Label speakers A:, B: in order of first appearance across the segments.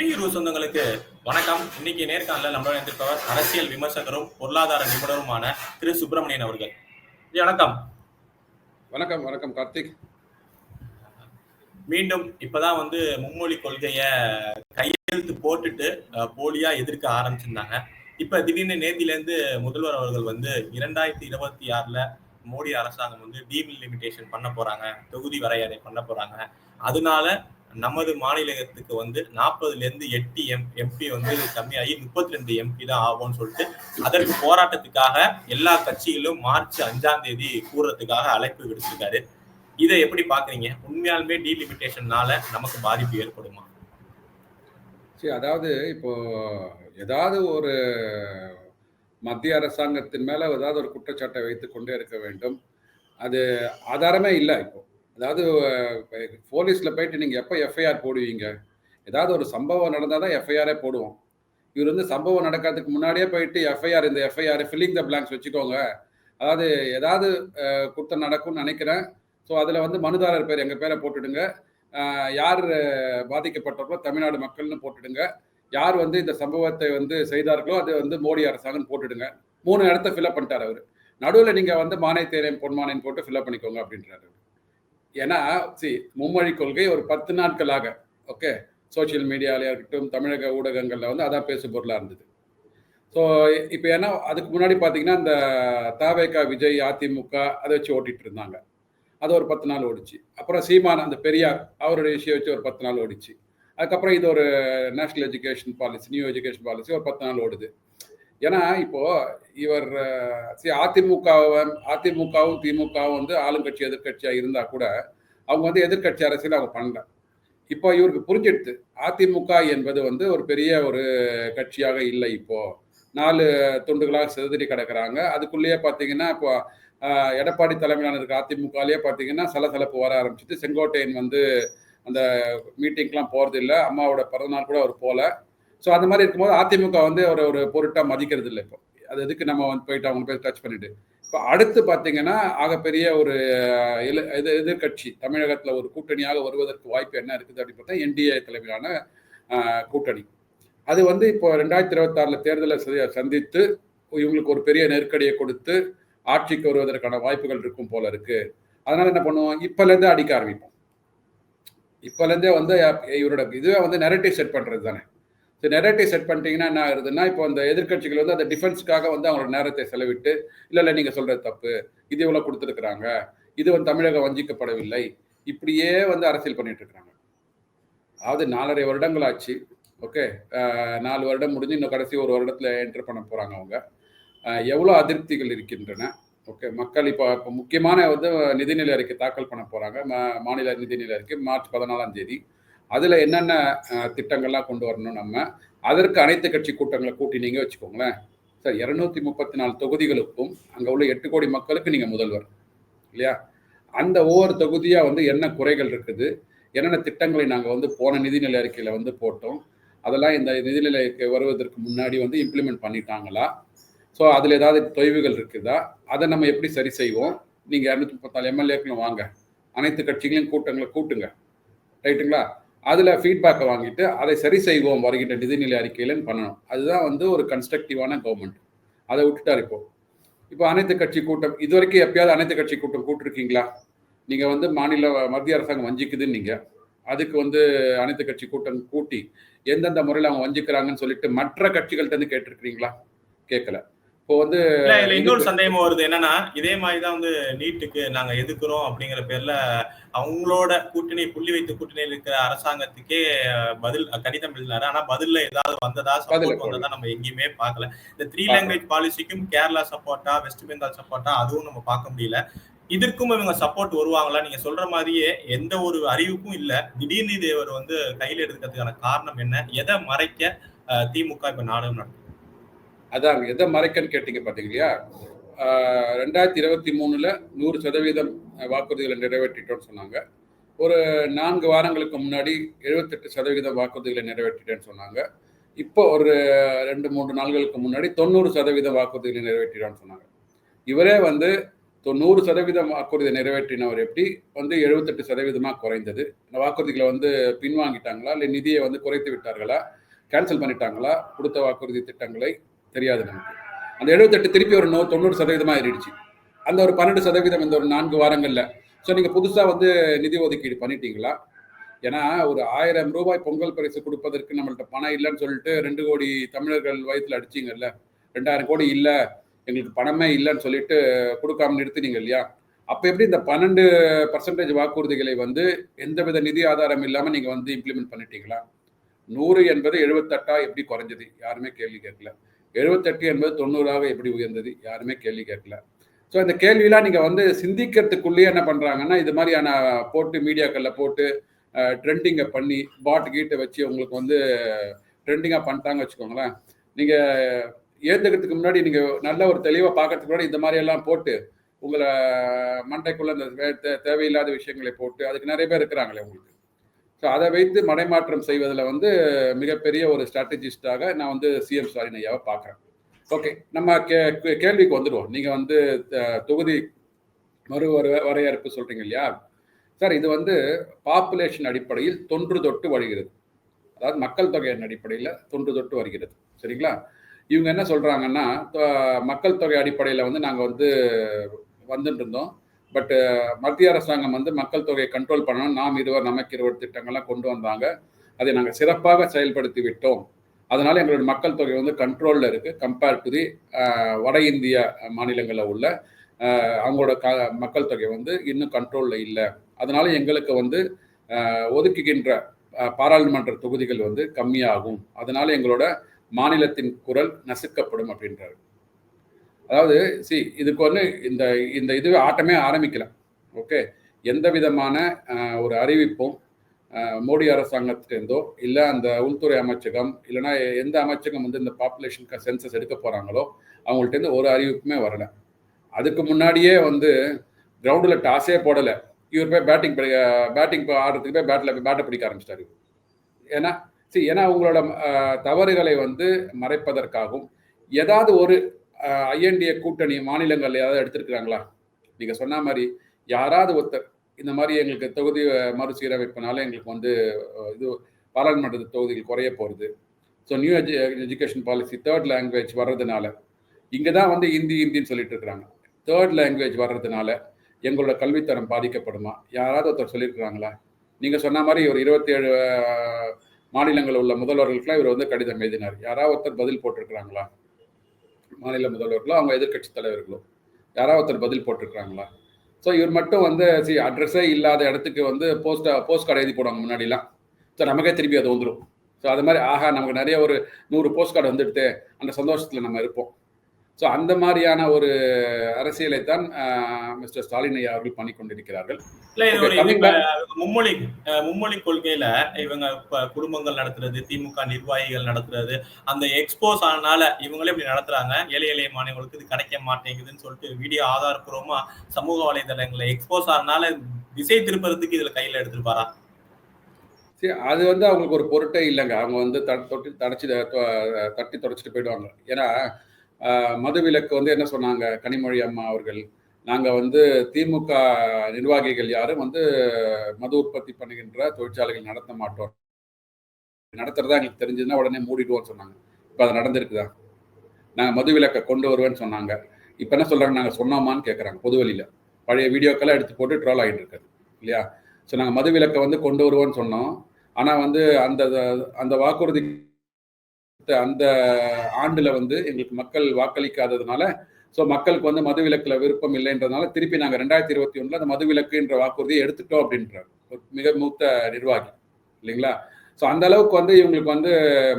A: குடியுரிமை சொந்தங்களுக்கு வணக்கம். இன்னைக்கு நேர்காணல நம்மளோட இருந்திருப்பவர் அரசியல் விமர்சகரும் பொருளாதார நிபுணருமான திரு சுப்பிரமணியன் அவர்கள். வணக்கம்.
B: வணக்கம் வணக்கம் கார்த்திக்.
A: மீண்டும் இப்பதான் வந்து மும்மொழி கொள்கைய கையெழுத்து போட்டுட்டு போலியா எதிர்க்க ஆரம்பிச்சிருந்தாங்க. இப்ப திடீர்னு நேத்தில இருந்து முதல்வர் அவர்கள் வந்து இரண்டாயிரத்தி இருபத்தி ஆறுல மோடி அரசாங்கம் வந்து டீமிலிமிட்டேஷன் பண்ண போறாங்க தொகுதி வரையறை பண்ண போறாங்க. அதனால நமது மாநிலத்துக்கு வந்து நாற்பதுல இருந்து எட்டு எம் எம்பி வந்து கம்மியாகி முப்பத்தி ரெண்டு எம்பி தான் ஆகும்னு சொல்லிட்டு அதற்கு போராட்டத்துக்காக எல்லா கட்சிகளும் மார்ச் அஞ்சாம் தேதி கூறுறதுக்காக அழைப்பு விடுத்திருக்காரு. இதை எப்படி பாக்குறீங்க உண்மையாலுமே டீலிமிட்டேஷன்னால நமக்கு பாதிப்பு ஏற்படுமா?
B: சரி அதாவது இப்போ ஏதாவது ஒரு மத்திய அரசாங்கத்தின் மேல ஏதாவது ஒரு குற்றச்சாட்டை வைத்து கொண்டே இருக்க வேண்டும். அது ஆதாரமே இல்லை இப்போ. அதாவது போலீஸில் போயிட்டு நீங்கள் எப்போ எஃப்ஐஆர் போடுவீங்க? ஏதாவது ஒரு சம்பவம் நடந்தால் தான் எஃப்ஐஆரே போடுவோம். இவர் வந்து சம்பவம் நடக்கிறதுக்கு முன்னாடியே போயிட்டு எஃப்ஐஆர் இந்த எஃப்ஐஆர் ஃபில்லிங் த பிளாங்க்ஸ் வச்சுக்கோங்க. அதாவது ஏதாவது அஹ், குற்றம் நடக்கும்னு நினைக்கிறேன். ஸோ அதில் வந்து மனுதாரர் பேர் எங்கள் பேரை போட்டுடுங்க. யார் பாதிக்கப்பட்டவர்களோ தமிழ்நாடு மக்கள்னு போட்டுடுங்க. யார் வந்து இந்த சம்பவத்தை வந்து செய்தார்களோ அது வந்து மோடி அரசாங்கம் போட்டுடுங்க. மூணு இடத்த ஃபில்அப் பண்ணிட்டார் அவர். நடுவில் நீங்கள் வந்து மானை தேரையும் பொன்மானையும் போட்டு ஃபில்அப் பண்ணிக்கோங்க அப்படின்றாரு ஏன்னா சி மும்மொழி கொள்கை ஒரு பத்து நாட்களாக ஓகே சோஷியல் மீடியாவிலே இருக்கட்டும் தமிழக ஊடகங்களில் வந்து அதான் பேசு பொருளாக இருந்தது. ஸோ இப்போ ஏன்னா அதுக்கு முன்னாடி பார்த்தீங்கன்னா இந்த தாவேகா விஜய் அதிமுக அதை வச்சு ஓட்டிகிட்டு இருந்தாங்க. அது ஒரு பத்து நாள் ஓடிச்சு. அப்புறம் சீமான் அந்த பெரியார் அவருடைய விஷயம் வச்சு ஒரு பத்து நாள் ஓடிச்சு. அதுக்கப்புறம் இது ஒரு national education policy new education policy ஒரு பத்து நாள் ஓடுது. ஏன்னா இப்போ இவர் சி அதிமுகவும் அதிமுகவும் திமுகவும் வந்து ஆளுங்கட்சி எதிர்க்கட்சியா இருந்தா கூட அவங்க வந்து எதிர்க்கட்சி அரசியல் அவங்க பண்ணல. இப்போ இவருக்கு புரிஞ்சிடுது அதிமுக என்பது வந்து ஒரு பெரிய ஒரு கட்சியாக இல்லை இப்போ. நாலு துண்டுகளாக சிதறி கிடக்குறாங்க. அதுக்குள்ளேயே பார்த்தீங்கன்னா இப்போ எடப்பாடி தலைமையிலான இருக்க அதிமுகலேயே பார்த்தீங்கன்னா சலசலப்பு வர ஆரம்பிச்சிட்டு செங்கோட்டையன் வந்து அந்த மீட்டிங்க்கெலாம் போகிறது இல்லை அம்மாவோட பிறந்தநாள் கூட அவர் போகல ஸோ அந்த மாதிரி இருக்கும்போது அதிமுக வந்து ஒரு ஒரு பொருட்டாக மதிக்கிறது இல்லை இப்போ. அது எதுக்கு நம்ம வந்து போயிட்டு அவங்க போய் டச் பண்ணிட்டு. இப்போ அடுத்து பார்த்தீங்கன்னா ஆகப்பெரிய ஒரு எது எதிர்கட்சி தமிழகத்தில் ஒரு கூட்டணியாக வருவதற்கு வாய்ப்பு என்ன இருக்குது அப்படின்னு பார்த்தா என்டிஏ தலைமையிலான கூட்டணி. அது வந்து இப்போ ரெண்டாயிரத்தி இருபத்தாறில் தேர்தலை சந்தித்து இவங்களுக்கு ஒரு பெரிய நெருக்கடியை கொடுத்து ஆட்சிக்கு வருவதற்கான வாய்ப்புகள் இருக்கும் போல இருக்கு. அதனால என்ன பண்ணுவோம்? இப்போலேருந்தே அடிக்க ஆரம்பிப்போம். இப்போலேருந்தே வந்து இவரோட இதுவே வந்து நெரட்டிவ் செட் பண்ணுறது தானே ஸோ நெரட்டிவ் செட் பண்ணிட்டீங்கன்னா என்ன ஆகுதுன்னா இப்போ அந்த எதிர்க்கட்சிகள் வந்து அந்த டிஃபென்ஸ்க்காக வந்து அவங்களோட நேரத்தை செலவிட்டு இல்லை இல்லை நீங்கள் சொல்கிறது தப்பு. இது இவ்வளோ கொடுத்துருக்குறாங்க. இது வந்து தமிழகம் வஞ்சிக்கப்படவில்லை. இப்படியே வந்து அரசியல் பண்ணிட்டு இருக்காங்க. அதாவது நாலரை வருடங்கள் ஆச்சு ஓகே நாலு வருடம் முடிஞ்சு இன்னும் கடைசி ஒரு வருடத்தில் என்டர் பண்ண போகிறாங்க அவங்க. எவ்வளோ அதிருப்திகள் இருக்கின்றன? ஓகே? மக்கள் இப்போ இப்போ முக்கியமான வந்து நிதிநிலை அறிக்கை தாக்கல் பண்ண போகிறாங்க மாநில நிதிநிலை அறிக்கை மார்ச் பதினாலாம் தேதி. அதில் என்னென்ன திட்டங்கள்லாம் கொண்டு வரணும் நம்ம? அதற்கு அனைத்து கட்சி கூட்டங்களை கூட்டினீங்க வச்சுக்கோங்களேன். சார் இரநூத்தி முப்பத்தி நாலு தொகுதிகளுக்கும் அங்கே உள்ள எட்டு கோடி மக்களுக்கு நீங்கள் முதல்வர். இல்லையா? அந்த ஒவ்வொரு தொகுதியாக வந்து என்ன குறைகள் இருக்குது? என்னென்ன திட்டங்களை நாங்கள் வந்து போன நிதிநிலை அறிக்கையில் வந்து போட்டோம்? அதெல்லாம் இந்த நிதிநிலை அறிக்கை வருவதற்கு முன்னாடி வந்து இம்ப்ளிமெண்ட் பண்ணிட்டாங்களா? ஸோ அதில் ஏதாவது தொய்வுகள் இருக்குதா? அதை நம்ம எப்படி சரி செய்வோம்? நீங்கள் இரநூத்தி முப்பத்தாலு எம்எல்ஏக்களும் வாங்க. அனைத்து கட்சிகளையும் கூட்டங்களை கூட்டுங்க. ரைட்டுங்களா? அதில் ஃபீட்பேக்கை வாங்கிட்டு அதை சரி செய்வோம் வருகின்ற நிதிநிலை அறிக்கையிலன்னு பண்ணணும். அதுதான் வந்து ஒரு கன்ஸ்ட்ரக்டிவான கவர்மெண்ட் அதை விட்டுட்டார் இப்போ. இப்போ அனைத்து கட்சி கூட்டம் இது வரைக்கும் எப்பயாவது அனைத்து கட்சி கூட்டம் கூட்டிருக்கீங்களா? நீங்கள் வந்து மாநில மத்திய அரசாங்கம் வஞ்சிக்குதுன்னு நீங்கள் அதுக்கு வந்து அனைத்து கட்சி கூட்டம் கூட்டி எந்தெந்த முறையில் அவங்க வஞ்சிக்கிறாங்கன்னு சொல்லிட்டு மற்ற கட்சிகள்கிட்ட இருந்து கேட்டிருக்கிறீங்களா? கேட்கல. இப்போ வந்து
A: இன்னொரு சந்தேகமும் வருது. என்னன்னா இதே மாதிரிதான் வந்து நீட்டுக்கு நாங்க எதுக்குறோம் அப்படிங்கிற பேர்ல அவங்களோட கூட்டணி புள்ளி வைத்து கூட்டணியில் இருக்கிற அரசாங்கத்துக்கே பதில் கடிதம் எழுதினாரு. ஆனா பதில்ல ஏதாவது வந்ததா சப்போர்ட் வந்ததா நம்ம எங்கேயுமே பார்க்கல. இந்த த்ரீ லாங்குவேஜ் பாலிசிக்கும் கேரளா சப்போர்ட்டா வெஸ்ட் பெங்கால் சப்போர்ட்டா அதுவும் நம்ம பார்க்க முடியல. இதற்கும் இவங்க சப்போர்ட் வருவாங்களா? நீங்க சொல்ற மாதிரியே எந்த ஒரு அறிவிப்பும் இல்ல. திடீர்னு இது இவர் வந்து கையில எடுக்கிறதுக்கான காரணம் என்ன? எதை மறைக்க திமுக இப்ப நாடகம் நடத்துது?
B: அதாங்க எதை மறைக்கன்னு கேட்டீங்க பார்த்தீங்களா ரெண்டாயிரத்தி இருபத்தி மூணில் நூறு சதவீதம் வாக்குறுதிகளை நிறைவேற்றிட்டோம்னு சொன்னாங்க. ஒரு நான்கு வாரங்களுக்கு முன்னாடி எழுபத்தெட்டு சதவீதம் வாக்குறுதிகளை நிறைவேற்றிட்டேன்னு சொன்னாங்க. இப்போ ஒரு ரெண்டு மூன்று நாள்களுக்கு முன்னாடி தொண்ணூறு சதவீதம் வாக்குறுதிகளை நிறைவேற்றிடான்னு சொன்னாங்க. இவரே வந்து நூறு சதவீதம் வாக்குறுதி நிறைவேற்றினவர் எப்படி? வந்து எழுபத்தெட்டு சதவீதமாக குறைந்தது. இந்த வாக்குறுதிகளை வந்து பின்வாங்கிட்டாங்களா? இல்லை நிதியை வந்து குறைத்து விட்டார்களா? கேன்சல் பண்ணிட்டாங்களா? கொடுத்த வாக்குறுதி திட்டங்களை தெரியாது நமக்கு. அந்த எழுபத்தெட்டு திருப்பி ஒரு நூ தொண்ணூறு சதவீதமாக ஏறிடுச்சு. அந்த ஒரு பன்னெண்டு சதவீதம் இந்த ஒரு நான்கு வாரங்களில். ஸோ நீங்கள் புதுசாக வந்து நிதி ஒதுக்கீடு பண்ணிட்டீங்களா? ஏன்னா ஒரு ஆயிரம் ரூபாய் பொங்கல் பரிசு கொடுப்பதற்கு நம்மள்ட்ட பணம் இல்லைன்னு சொல்லிட்டு ரெண்டு கோடி தமிழர்கள் வயதில் அடிச்சிங்கல்ல. ரெண்டாயிரம் கோடி இல்லை எங்களுக்கு பணமே இல்லைன்னு சொல்லிட்டு கொடுக்காம நிறுத்தினீங்க இல்லையா? அப்போ எப்படி இந்த பன்னெண்டு பர்சன்டேஜ் வாக்குறுதிகளை வந்து எந்தவித நிதி ஆதாரம் இல்லாமல் நீங்கள் வந்து இம்ப்ளிமெண்ட் பண்ணிட்டீங்களா? நூறு என்பது எழுபத்தெட்டா எப்படி குறைஞ்சது? யாருமே கேள்வி கேட்கல. எழுபத்தெட்டு என்பது தொண்ணூறாக எப்படி உயர்ந்தது? யாருமே கேள்வி கேட்கல. ஸோ இந்த கேள்வியெல்லாம் நீங்கள் வந்து சிந்திக்கிறதுக்குள்ளேயே என்ன பண்ணுறாங்கன்னா இது மாதிரியான போட்டு மீடியாக்களில் போட்டு ட்ரெண்டிங்கை பண்ணி பாட்டு கீட்டை வச்சு உங்களுக்கு வந்து ட்ரெண்டிங்காக பண்ணிட்டாங்க வச்சுக்கோங்களேன். நீங்கள் ஏற்றுக்கிறதுக்கு முன்னாடி நீங்கள் நல்ல ஒரு தெளிவாக பார்க்கறதுக்கு முன்னாடி இந்த மாதிரியெல்லாம் போட்டு உங்களை மண்டைக்குள்ளே இந்த தேவையில்லாத விஷயங்களை போட்டு அதுக்கு நிறைய பேர் இருக்கிறாங்களே உங்களுக்கு. ஸோ அதை வைத்து மடைமாற்றம் செய்வதில் வந்து மிகப்பெரிய ஒரு ஸ்ட்ராட்டஜிஸ்டாக நான் வந்து சிஎம் ஸ்டாலின் ஐயாவை பார்க்குறேன். ஓகே நம்ம கே கேள்விக்கு வந்துடுவோம். நீங்கள் வந்து தொகுதி மறு வரையறுப்பு சொல்கிறீங்க இல்லையா? சார் இது வந்து பாப்புலேஷன் அடிப்படையில் தொன்று தொட்டு வருகிறது அதாவது மக்கள் தொகையின் அடிப்படையில் தொன்று தொட்டு வருகிறது. சரிங்களா? இவங்க என்ன சொல்கிறாங்கன்னா மக்கள் தொகை அடிப்படையில் வந்து நாங்கள் வந்து வந்துட்டு இருந்தோம். பட்டு uh, மத்திய அரசாங்கம் வந்து மக்கள் தொகையை கண்ட்ரோல் பண்ணணும். நாம் இருவர் நமக்கு இருவர் திட்டங்கள்லாம் கொண்டு வந்தாங்க. அதை நாங்கள் சிறப்பாக செயல்படுத்தி விட்டோம். அதனால எங்களோட மக்கள் தொகை வந்து கண்ட்ரோலில் இருக்குது கம்பேர் டு தி வட இந்திய மாநிலங்களில் உள்ள uh, அவங்களோட க மக்கள் தொகை வந்து இன்னும் கண்ட்ரோலில் இல்லை. அதனால எங்களுக்கு வந்து uh, ஒதுக்குகின்ற பாராளுமன்ற தொகுதிகள் வந்து கம்மியாகும். அதனால எங்களோட மாநிலத்தின் குரல் நசுக்கப்படும் அப்படின்றாரு. அதாவது சி இதுக்கு வந்து இந்த இந்த இதுவே ஆட்டமே ஆரம்பிக்கல. ஓகே எந்த விதமான ஒரு அறிவிப்பும் மோடி அரசாங்கத்திலேருந்தோ இல்லை அந்த உள்துறை அமைச்சகம் இல்லைன்னா எந்த அமைச்சகம் வந்து இந்த பாப்புலேஷன் சென்சஸ் எடுக்க போகிறாங்களோ அவங்கள்ட்டேருந்து ஒரு அறிவிப்புமே வரலை. அதுக்கு முன்னாடியே வந்து கிரவுண்டில் டாஸே போடலை. இவர் போய் பேட்டிங் பேட்டிங் ஆடுறதுக்கு போய் பேட்டில் பேட்டை பிடிக்க ஆரம்பிச்சிட்டாரு ஏன்னா சரி ஏன்னா அவங்களோட தவறுகளை வந்து மறைப்பதற்காகவும் ஏதாவது ஒரு ஐஎன்டிஏ கூட்டணி மாநிலங்கள் ஏதாவது எடுத்திருக்கிறாங்களா? நீங்கள் சொன்ன மாதிரி யாராவது ஒருத்தர் இந்த மாதிரி எங்களுக்கு தொகுதி மறுசீரமைப்பினால எங்களுக்கு வந்து இது பாராளுமன்ற தொகுதிகள் குறைய போகிறது so new edu education policy third language வர்றதுனால இங்கே தான் வந்து ஹிந்தி ஹிந்தின்னு சொல்லிட்டு இருக்கிறாங்க. தேர்ட் லாங்குவேஜ் வர்றதுனால எங்களோட கல்வித்தரம் பாதிக்கப்படுமா? யாராவது ஒருத்தர் சொல்லியிருக்கிறாங்களா நீங்கள் சொன்ன மாதிரி ஒரு இருபத்தி ஏழு மாநிலங்களில் உள்ள முதல்வர்களுக்கெல்லாம் இவர் வந்து கடிதம் எழுதினார். யாராவது ஒருத்தர் பதில் போட்டிருக்கிறாங்களா? மாநில முதல்வர்களோ அவங்க எதிர்கட்சி தலைவர்களோ யாராவது ஒருத்தர் பதில் போட்டிருக்கிறாங்களா? ஸோ இவர் மட்டும் வந்து சி அட்ரஸே இல்லாத இடத்துக்கு வந்து போஸ்ட் போஸ்ட் கார்டு எழுதி போடுவாங்க முன்னாடிலாம். ஸோ நமக்கே திருப்பி அது வந்துடும் ஸோ அது மாதிரி ஆஹா நமக்கு நிறைய ஒரு நூறு போஸ்ட் கார்டு வந்துடுது அந்த சந்தோஷத்தில் நம்ம இருப்போம். ஸோ அந்த மாதிரியான ஒரு அரசியலை தான் மிஸ்டர் ஸ்டாலின் ஐயா அவர்கள் பண்ணி கொண்டிருக்கிறார்கள்.
A: மும்மொழி மும்மொழி கொள்கையில இவங்க குடும்பங்கள் நடத்துறது திமுக நிர்வாகிகள் நடத்துறது அந்த எக்ஸ்போஸ் ஆனால இவங்களே இப்படி நடத்துறாங்க. ஏழை எளிய மாநிலங்களுக்கு இது கிடைக்க மாட்டேங்குதுன்னு சொல்லிட்டு வீடியோ ஆதாரப்பூர்வமா சமூக வலைதளங்களை எக்ஸ்போஸ் ஆனால திசை திருப்பறதுக்கு இதுல கையில எடுத்துருப்பாரா?
B: சரி அது வந்து அவங்களுக்கு ஒரு பொருட்டே இல்லைங்க. அவங்க வந்து தொட்டி தடைச்சி தட்டி தொடச்சிட்டு போயிடுவாங்க. ஏன்னா மதுவிலக்கு வந்து என்ன சொன்னாங்க? கனிமொழி அம்மா அவர்கள் நாங்கள் வந்து திமுக நிர்வாகிகள் யாரும் வந்து மது உற்பத்தி பண்ணுகின்ற தொழிற்சாலைகள் நடத்த மாட்டோம். நடத்துறதா எங்களுக்கு தெரிஞ்சதுன்னா உடனே மூடிடுவோம்னு சொன்னாங்க. இப்போ அது நடந்திருக்குதா? நாங்கள் மது விலக்கை கொண்டு வருவேன்னு சொன்னாங்க. இப்போ என்ன சொல்கிறாங்க நாங்கள் சொன்னோமான்னு கேட்குறாங்க பொதுவெளியில் பழைய வீடியோக்கெல்லாம் எடுத்து போட்டு ட்ரோல் ஆகிட்டு இருக்காது இல்லையா? ஸோ நாங்கள் மது விலக்கை வந்து கொண்டு வருவோம்னு சொன்னோம். ஆனால் வந்து அந்த அந்த வாக்குறுதி அந்த ஆண்டுல வந்து எங்களுக்கு மக்கள் வாக்களிக்காததுனால ஸோ மக்களுக்கு வந்து மது விலக்கில் விருப்பம் இல்லைன்றதுனால திருப்பி நாங்கள் ரெண்டாயிரத்தி இருபத்தி ஒன்றில் அந்த மது விலக்குன்ற வாக்குறுதியை எடுத்துட்டோம் அப்படின்றார். ஒரு மிக மூத்த நிர்வாகி இல்லைங்களா? ஸோ அந்த அளவுக்கு வந்து இவங்களுக்கு வந்து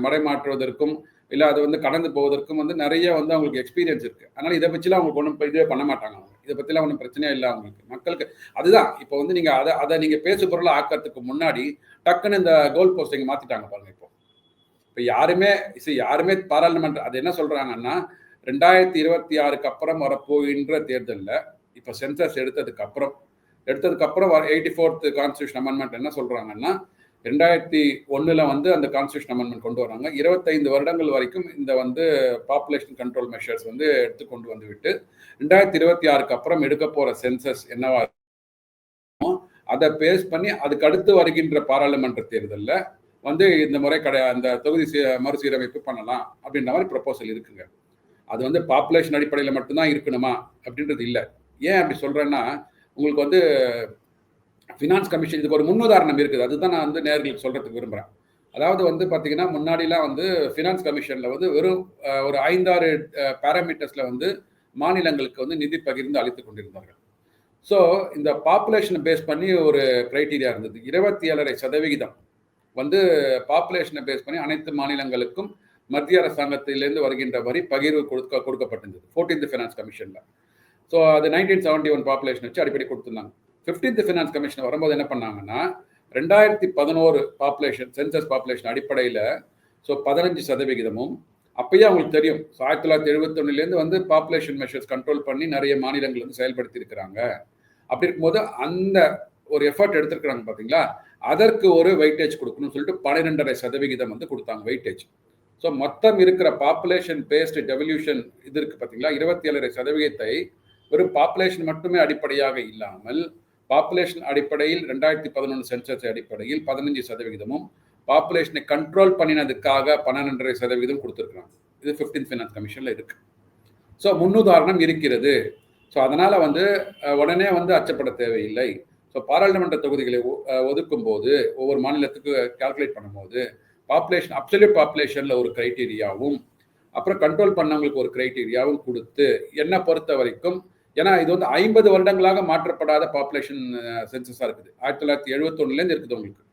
B: மடைமாற்றுவதற்கும் இல்லை அதை வந்து கடந்து போவதற்கும் வந்து நிறைய வந்து அவங்களுக்கு எக்ஸ்பீரியன்ஸ் இருக்கு. அதனால இதை பற்றிலாம் அவங்களுக்கு ஒன்றும் இதுவே பண்ண மாட்டாங்க அவங்க. இதை பற்றிலாம் ஒன்றும் பிரச்சனையே இல்லை அவங்களுக்கு. மக்களுக்கு அதுதான் இப்போ வந்து நீங்கள் அதை அதை நீங்கள் பேசு பொருளை ஆக்கிறதுக்கு முன்னாடி டக்குன்னு இந்த கோல் போஸ்டிங் மாற்றிட்டாங்க பாருங்க இப்போ. இப்போ யாருமே யாருமே பாராளுமன்ற அது என்ன சொல்றாங்கன்னா ரெண்டாயிரத்தி இருபத்தி ஆறுக்கு அப்புறம் வரப்போகின்ற தேர்தலில் இப்போ சென்சஸ் எடுத்ததுக்கு அப்புறம் எடுத்ததுக்கு அப்புறம் எயிட்டி ஃபோர்த் கான்ஸ்டியூஷன் அமெண்ட்மெண்ட் என்ன சொல்றாங்கன்னா ரெண்டாயிரத்தி ஒன்றில் வந்து அந்த கான்ஸ்டியூஷன் அமெண்ட்மெண்ட் கொண்டு வராங்க. இருபத்தைந்து வருடங்கள் வரைக்கும் இந்த வந்து பாப்புலேஷன் கண்ட்ரோல் மெஷர்ஸ் வந்து எடுத்து கொண்டு வந்து விட்டு ரெண்டாயிரத்தி இருபத்தி ஆறுக்கு அப்புறம் எடுக்க போகிற சென்சஸ் என்னவா அதை பேஸ் பண்ணி அதுக்கு அடுத்து வருகின்ற பாராளுமன்ற தேர்தலில் வந்து இந்த முறை கடை அந்த தொகுதி சீ- மறுசீரமைப்பு பண்ணலாம் அப்படின்ற மாதிரி ப்ரொபோசல் இருக்குங்க. அது வந்து பாப்புலேஷன் அடிப்படையில் மட்டும்தான் இருக்கணுமா அப்படின்றது இல்லை. ஏன் அப்படி சொல்கிறேன்னா உங்களுக்கு வந்து ஃபினான்ஸ் கமிஷன் இதுக்கு ஒரு முன்னுதாரணம் இருக்குது. அதுதான் நான் வந்து நேர்களுக்கு சொல்கிறதுக்கு விரும்புகிறேன் அதாவது வந்து பார்த்தீங்கன்னா முன்னாடிலாம் வந்து ஃபினான்ஸ் கமிஷனில் வந்து வெறும் ஒரு ஐந்தாறு பேராமீட்டர்ஸில் வந்து மாநிலங்களுக்கு வந்து நிதி பகிர்ந்து அளித்து கொண்டிருந்தார்கள். ஸோ இந்த பாப்புலேஷனை பேஸ் பண்ணி ஒரு க்ரைட்டீரியா இருந்தது. இருபத்தி ஏழரை சதவிகிதம் வந்து பாப்புலேஷனை பேஸ் பண்ணி அனைத்து மாநிலங்களுக்கும் மத்திய அரசாங்கத்திலேருந்து வருகின்ற வரி பகிர்வு கொடுக்க கொடுக்கப்பட்டிருந்தது. ஃபோர்டீன்த் ஃபினான்ஸ் கமிஷனில் ஸோ அது நைன்டீன் செவன்டி ஒன் பாப்புலேஷன் வச்சு அடிப்படை கொடுத்துருந்தாங்க. ஃபிஃப்டீன்த் ஃபினான்ஸ் கமிஷன் வரும்போது என்ன பண்ணாங்கன்னா ரெண்டாயிரத்தி பதினோரு பாப்புலேஷன் சென்சஸ் பாப்புலேஷன் அடிப்படையில் ஸோ பதினஞ்சு சதவிகிதமும் அப்பயே அவங்களுக்கு தெரியும். ஆயிரத்தி தொள்ளாயிரத்தி எழுபத்தொன்னுலேருந்து வந்து பாப்புலேஷன் மெஷர்ஸ் கண்ட்ரோல் பண்ணி நிறைய மாநிலங்கள் வந்து செயல்படுத்தி இருக்கிறாங்க. அப்படி இருக்கும்போது அந்த ஒரு எஃபர்ட் எடுத்திருக்கிறாங்க பார்த்தீங்களா அதற்கு ஒரு வெயிட்டேஜ் கொடுக்கணும்னு சொல்லிட்டு பன்னிரெண்டரை சதவிகிதம் வந்து கொடுத்தாங்க வெயிட்டேஜ் ஸோ மொத்தம் இருக்கிற பாப்புலேஷன் பேஸ்டு டெவல்யூஷன் இது இருக்கு பார்த்தீங்களா இருபத்தி ஏழரை சதவிகிதத்தை வெறும் பாப்புலேஷன் மட்டுமே அடிப்படையாக இல்லாமல் பாப்புலேஷன் அடிப்படையில் ரெண்டாயிரத்தி பதினொன்று சென்சஸ் அடிப்படையில் பதினஞ்சு சதவிகிதமும் பாப்புலேஷனை கண்ட்ரோல் பண்ணினதுக்காக பன்னெண்டரை சதவீதம் கொடுத்துருக்குறாங்க. இது ஃபிஃப்டீன் ஃபினான்ஸ் கமிஷனில் இருக்கு. ஸோ முன்னுதாரணம் இருக்கிறது. ஸோ அதனால வந்து உடனே வந்து அச்சப்பட தேவையில்லை. ஸோ பாராளுமன்ற தொகுதிகளை ஒ- ஒதுக்கும் போது ஒவ்வொரு மாநிலத்துக்கு கால்குலேட் பண்ணும்போது பாப்புலேஷன் அப்சல்யூட் பாப்புலேஷனில் ஒரு க்ரைட்டீரியாவும் அப்புறம் கண்ட்ரோல் பண்ணவங்களுக்கு ஒரு க்ரைட்டீரியாவும் கொடுத்து என்னை பொறுத்த வரைக்கும் ஏன்னா இது வந்து ஐம்பது வருடங்களாக மாற்றப்படாத பாப்புலேஷன் சென்சஸாக இருக்குது. ஆயிரத்தி தொள்ளாயிரத்தி எழுபத்தொன்னுலேருந்து இருக்குது உங்களுக்கு.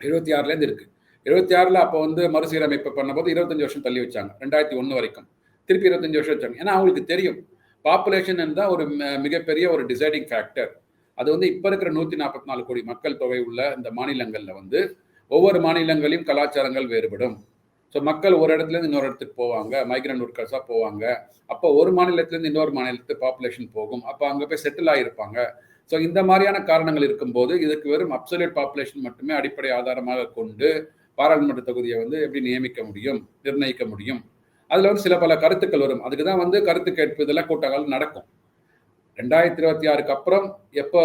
B: எழுபத்தி ஆறுலேருந்து இருக்குது எழுபத்தி ஆறில் அப்போ வந்து மறுசீரமைப்பு பண்ணும்போது இருபத்தஞ்சு வருஷம் தள்ளி வச்சாங்க ரெண்டாயிரத்தி ஒன்று வரைக்கும். திருப்பி இருபத்தஞ்சு வருஷம் வச்சாங்க. ஏன்னா அவங்களுக்கு தெரியும். பாப்புலேஷன் தான் ஒரு ம- மிகப்பெரிய ஒரு டிசைடிங் ஃபேக்டர் அது வந்து இப்போ இருக்கிற நூற்றி நாற்பத்தி நாலு கோடி மக்கள் தொகை உள்ள இந்த மாநிலங்களில் வந்து ஒவ்வொரு மாநிலங்களையும் கலாச்சாரங்கள் வேறுபடும். ஸோ மக்கள் ஒரு இடத்துலேருந்து இன்னொரு இடத்துக்கு போவாங்க மைக்ரண்ட் ஒர்க்கர்ஸாக போவாங்க. அப்போ ஒரு மாநிலத்திலேருந்து இன்னொரு மாநிலத்துக்கு பாப்புலேஷன் போகும். அப்போ அங்கே போய் செட்டில் ஆகியிருப்பாங்க ஸோ இந்த மாதிரியான காரணங்கள் இருக்கும்போது இதுக்கு வெறும் அப்சல்யூட் பாப்புலேஷன் மட்டுமே அடிப்படை ஆதாரமாக கொண்டு பாராளுமன்ற தொகுதியை வந்து எப்படி நியமிக்க முடியும் நிர்ணயிக்க முடியும். அதில் வந்து சில பல கருத்துக்கள் வரும். அதுக்கு தான் வந்து கருத்து கேட்பு இதெல்லாம் கூட்டங்கள் நடக்கும். ரெண்டாயிரத்தி இருபத்தி ஆறுக்கு அப்புறம் எப்போ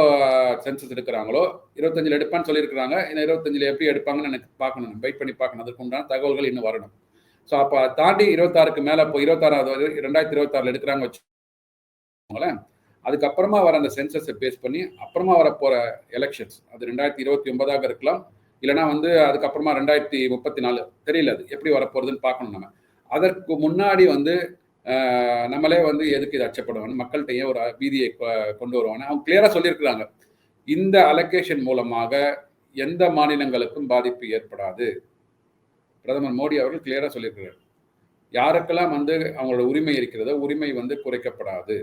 B: சென்சஸ் எடுக்கிறாங்களோ இருபத்தஞ்சில் எடுப்பான்னு சொல்லியிருக்கிறாங்க. ஏன்னா இருபத்தஞ்சில் எப்படி எடுப்பாங்கன்னு எனக்கு பார்க்கணும். வெயிட் பண்ணி பார்க்கணும். அதுக்கு உண்டான தகவல்கள் இன்னும் வரணும். ஸோ அப்போ தாண்டி இருபத்தாறுக்கு மேலே இப்போ இருபத்தாறாவது ரெண்டாயிரத்தி இருபத்தாறில் எடுக்கிறாங்க வச்சுக்கோங்களேன். அதுக்கப்புறமா வர அந்த சென்சஸை பேஸ் பண்ணி அப்புறமா வர போகிற எலெக்ஷன்ஸ் அது ரெண்டாயிரத்தி இருபத்தி ஒன்பதாக இருக்கலாம். இல்லைனா வந்து அதுக்கப்புறமா ரெண்டாயிரத்தி முப்பத்தி நாலு. தெரியல அது எப்படி வரப்போகிறதுன்னு பார்க்கணும் நம்ம. அதற்கு முன்னாடி வந்து நம்மளே வந்து எதுக்கு இது அச்சப்படுவாங்க மக்கள்கிட்ட ஒரு பீதியை கொண்டு வருவாங்க அவங்க கிளியராக சொல்லியிருக்கிறாங்க. இந்த அலோகேஷன் மூலமாக எந்த மாநிலங்களுக்கும் பாதிப்பு ஏற்படாது. பிரதமர் மோடி அவர்கள் கிளியராக சொல்லியிருக்கிறார். யாருக்கெல்லாம் வந்து அவங்களோட உரிமை இருக்கிறதோ உரிமை வந்து குறைக்கப்படாது.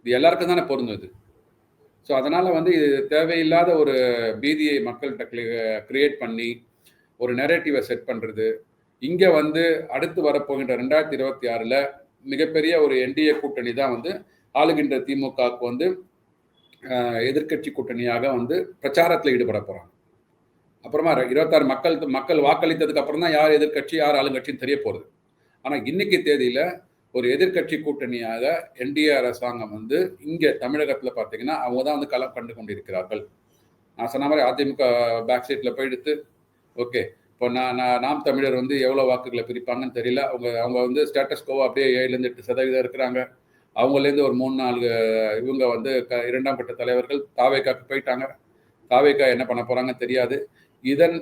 B: இது எல்லாருக்கும் தானே பொருந்தது ஸோ அதனால் வந்து இது தேவையில்லாத ஒரு பீதியை மக்கள்கிட்ட கிரியேட் பண்ணி ஒரு நெரேட்டிவை செட் பண்ணுறது இங்கே வந்து அடுத்து வரப்போகின்ற ரெண்டாயிரத்தி இருபத்தி ஆறில் மிகப்பெரிய ஒரு என்டிஏ கூட்டணி தான் வந்து ஆளுகின்ற திமுகவுக்கு வந்து எதிர்க்கட்சி கூட்டணியாக வந்து பிரச்சாரத்தில் ஈடுபட போகிறாங்க அப்புறமா இருபத்தாறு மக்கள் மக்கள் வாக்களித்ததுக்கு அப்புறம் தான் யார் எதிர்கட்சி யார் ஆளுங்கட்சின்னு தெரிய போகிறது ஆனால் இன்னைக்கு தேதியில் ஒரு எதிர்க்கட்சி கூட்டணியாக என்டிஏ அரசாங்கம் வந்து இங்கே தமிழகத்தில் பார்த்தீங்கன்னா அவங்க தான் வந்து களம் கண்டு கொண்டிருக்கிறார்கள். நான் சொன்ன மாதிரி அதிமுக பேக் சீட்டில் போயிடுத்து ஓகே இப்போ நான் நான் நாம் தமிழர் வந்து எவ்வளோ வாக்குகளை பிரிப்பாங்கன்னு தெரியல. அவங்க அவங்க வந்து ஸ்டேட்டஸ் கோவா அப்படியே ஏழுலேருந்து எட்டு சதவீதம் இருக்கிறாங்க. அவங்கலேருந்து ஒரு மூணு நாலு இவங்க வந்து க இரண்டாம் கட்ட தலைவர்கள் தாவேக்காக்கு போயிட்டாங்க. தாவேக்கா என்ன பண்ண போகிறாங்கன்னு தெரியாது. இதன்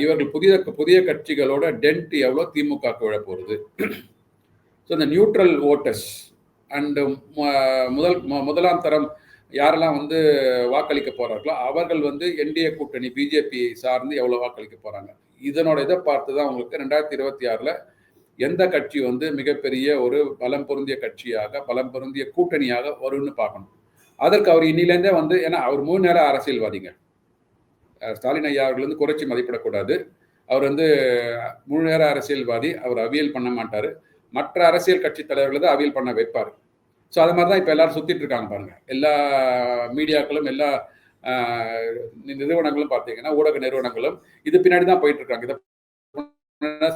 B: இவர்கள் புதிய புதிய கட்சிகளோட டென்ட் எவ்வளோ திமுகக்கு விழ போகிறது ஸோ இந்த நியூட்ரல் ஓட்டர்ஸ் அண்டு முதல் மு- முதலாம் தரம் யாரெல்லாம் வந்து வாக்களிக்க போகிறார்களோ அவர்கள் வந்து என்டிஏ கூட்டணி பிஜேபி சார்ந்து எவ்வளோ வாக்களிக்க போகிறாங்க இதனோட இதை பார்த்து தான் உங்களுக்கு ரெண்டாயிரத்தி இருபத்தி ஆறில் எந்த கட்சி வந்து மிகப்பெரிய ஒரு பலம் பொருந்திய கட்சியாக பலம் பொருந்திய கூட்டணியாக வரும்னு பார்க்கணும். அதற்கு அவர் இன்னிலேருந்தே வந்து ஏன்னா அவர் மூணு நேரம் அரசியல்வாதிங்க. ஸ்டாலின் ஐயா அவர்கள் வந்து குறைச்சி மதிப்பிடக்கூடாது. அவர் வந்து முழு நேர அரசியல்வாதி அவர் அவியல் பண்ண மாட்டார். மற்ற அரசியல் கட்சி தலைவர்களை தான் அவியல் பண்ண வைப்பார். ஸோ அது மாதிரி தான் இப்போ எல்லாரும் சுற்றிட்டு இருக்காங்க பாருங்க. எல்லா மீடியாக்களும் எல்லா நிறுவனங்களும் பார்த்தீங்கன்னா ஊடக நிறுவனங்களும் இது பின்னாடி தான் போயிட்டு இருக்காங்க இதை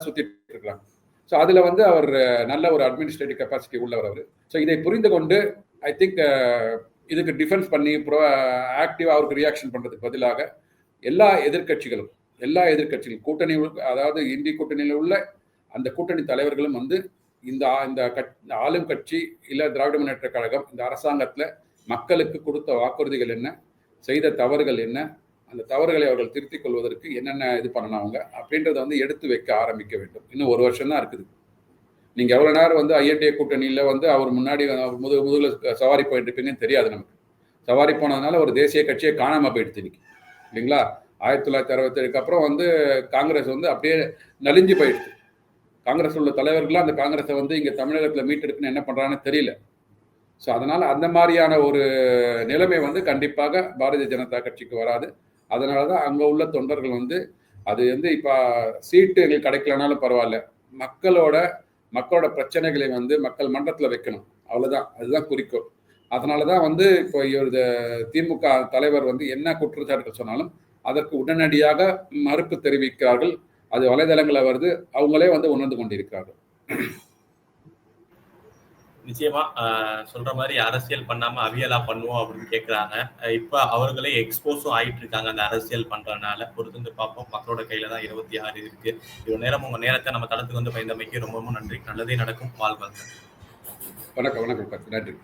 B: சுத்திட்டு இருக்காங்க ஸோ அதுல வந்து அவர் நல்ல ஒரு அட்மினிஸ்ட்ரேட்டிவ் கெப்பாசிட்டி உள்ளவர் அவர். ஸோ இதை புரிந்து கொண்டு ஐ திங்க் இதுக்கு டிஃபென்ஸ் பண்ணி ப்ரோ ஆக்டிவாக அவருக்கு ரியாக்ஷன் பண்றதுக்கு பதிலாக எல்லா எதிர்க்கட்சிகளும் எல்லா எதிர்க்கட்சிகளும் கூட்டணி அதாவது இந்திய கூட்டணியில் உள்ள அந்த கூட்டணி தலைவர்களும் வந்து இந்த இந்த ஆளும் கட்சி இல்லை திராவிட முன்னேற்ற கழகம் இந்த அரசாங்கத்துல மக்களுக்கு கொடுத்த வாக்குறுதிகள் என்ன? செய்த தவறுகள் என்ன? அந்த தவறுகளை அவர்கள் திருத்திக் கொள்வதற்கு என்னென்ன இது பண்ணணும் அவங்க? அப்படின்றத வந்து எடுத்து வைக்க ஆரம்பிக்க வேண்டும். இன்னும் ஒரு வருஷம் தான் இருக்குது. நீங்க எவ்வளோ நேரம் வந்து ஐஎன்டிஏ கூட்டணியில் வந்து அவர் முன்னாடி முது முதுகில் சவாரி போயிட்டு இருப்பீங்கன்னு தெரியாது நமக்கு. சவாரி போனதுனால ஒரு தேசிய கட்சியை காணாம போயிடுச்சு இன்னைக்கு. இல்லைங்களா? ஆயிரத்தி தொள்ளாயிரத்தி அறுபத்தேழுக்கு அப்புறம் வந்து காங்கிரஸ் வந்து அப்படியே நலிஞ்சு போயிடுச்சு. காங்கிரஸ் உள்ள தலைவர்கள்லாம் அந்த காங்கிரஸை வந்து இங்கே தமிழகத்தில் மீட்டெடுக்குன்னு என்ன பண்ணுறான்னு தெரியல. ஸோ அதனால் அந்த மாதிரியான ஒரு நிலைமை வந்து கண்டிப்பாக பாரதிய ஜனதா கட்சிக்கு வராது. அதனால தான் அங்கே உள்ள தொண்டர்கள் வந்து அது வந்து இப்போ சீட்டு எங்களுக்கு கிடைக்கலனாலும் பரவாயில்ல. மக்களோட மக்களோட பிரச்சனைகளை வந்து மக்கள் மன்றத்தில் வைக்கணும். அவ்வளோதான் அதுதான் குறிக்கோள். அதனால தான் வந்து இப்போ இவர் திமுக தலைவர் வந்து என்ன குற்றச்சாட்டுகள் சொன்னாலும் அதற்கு உடனடியாக மறுப்பு தெரிவிக்கிறார்கள். அது வலைதளங்களில் வருது. அவங்களே வந்து உணர்ந்து கொண்டிருக்கிறார்கள்.
A: நிச்சயமா சொல்ற மாதிரி அரசியல் பண்ணாம அவியலா பண்ணுவோம் அப்படின்னு கேக்குறாங்க. இப்ப அவர்களே எக்ஸ்போஸும் ஆயிட்டு இருக்காங்க அந்த அரசியல் பண்றதுனால. பொறுத்து பார்ப்போம். மக்களோட கையில தான் இருபத்தி ஆறு இருக்கு. இவ்வளவு நேரம் உங்க நேரத்தை நம்ம தளத்துக்கு வந்து பயந்தமைக்கு ரொம்ப ரொம்ப நன்றி. நல்லதே நடக்கும். வாழ்வாங்க
B: வணக்கம் வணக்கம் நன்றி.